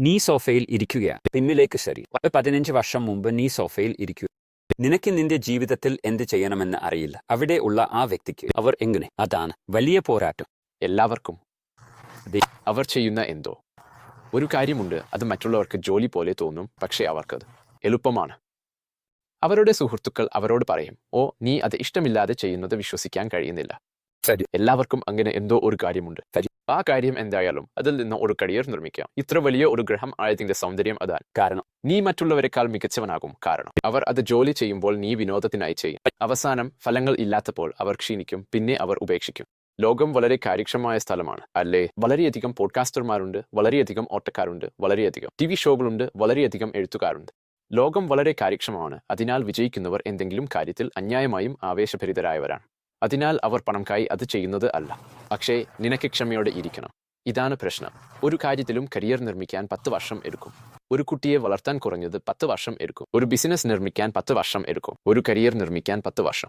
നീ സോഫയിൽ ഇരിക്കുകയാണ്. പിന്നിലേക്ക് ശരി. പതിനഞ്ച് വർഷം മുമ്പ് നീ സോഫയിൽ ഇരിക്കുക നിനക്ക് നിന്റെ ജീവിതത്തിൽ എന്ത് ചെയ്യണമെന്ന് അറിയില്ല. അവിടെ ഉള്ള ആ വ്യക്തിക്ക് അവർ എങ്ങനെ? അതാണ് വലിയ പോരാട്ടം. എല്ലാവർക്കും. അവർ ചെയ്യുന്ന എന്തോ. ഒരു കാര്യമുണ്ട്. അത് മറ്റുള്ളവർക്ക് ജോലി പോലെ തോന്നും പക്ഷേ അവർക്കത് എളുപ്പമാണ്. അവരുടെ സുഹൃത്തുക്കൾ അവരോട് പറയും ഓ നീ അത് ഇഷ്ടമില്ലാതെ ചെയ്യുന്നത് വിശ്വസിക്കാൻ കഴിയുന്നില്ല. ശരി. എല്ലാവർക്കും അങ്ങനെ എന്തോ ഒരു കാര്യമുണ്ട്. ശരി. ആ കാര്യം എന്തായാലും അതിൽ നിന്ന് ഒരു കരിയർ നിർമ്മിക്കാം. ഇത്ര വലിയ ഒരു ഗ്രഹം ആയതിന്റെ സൗന്ദര്യം അതാണ് കാരണം നീ മറ്റുള്ളവരെക്കാൾ മികച്ചവനാകും കാരണം അവർ അത് ജോലി ചെയ്യുമ്പോൾ നീ വിനോദത്തിനായി ചെയ്യും. അവസാനം ഫലങ്ങൾ ഇല്ലാത്തപ്പോൾ അവർ ക്ഷീണിക്കും പിന്നെ അവർ ഉപേക്ഷിക്കും. ലോകം വളരെ കാര്യക്ഷമമായ സ്ഥലമാണ് അല്ലേ? വളരെയധികം പോഡ്കാസ്റ്റർമാരുണ്ട് വളരെയധികം ഓട്ടക്കാരുണ്ട് വളരെയധികം ടി വി ഷോകളുണ്ട് വളരെയധികം എഴുത്തുകാരുണ്ട്. ലോകം വളരെ കാര്യക്ഷമമാണ് അതിനാൽ വിജയിക്കുന്നവർ എന്തെങ്കിലും കാര്യത്തിൽ അന്യായമായും ആവേശഭരിതരായവരാണ്. അതിനാൽ അവർ പണംകായി അത് ചെയ്യുന്നത് അല്ല. പക്ഷേ നിനക്ക് ക്ഷമയോടെ ഇരിക്കണം. ഇതാണ് പ്രശ്നം. ഒരു കാര്യത്തിലും കരിയർ നിർമ്മിക്കാൻ പത്ത് വർഷം എടുക്കും. ഒരു കുട്ടിയെ വളർത്താൻ കുറഞ്ഞത് പത്ത് വർഷം എടുക്കും. ഒരു ബിസിനസ് നിർമ്മിക്കാൻ പത്ത് വർഷം എടുക്കും. ഒരു കരിയർ നിർമ്മിക്കാൻ പത്ത് വർഷം.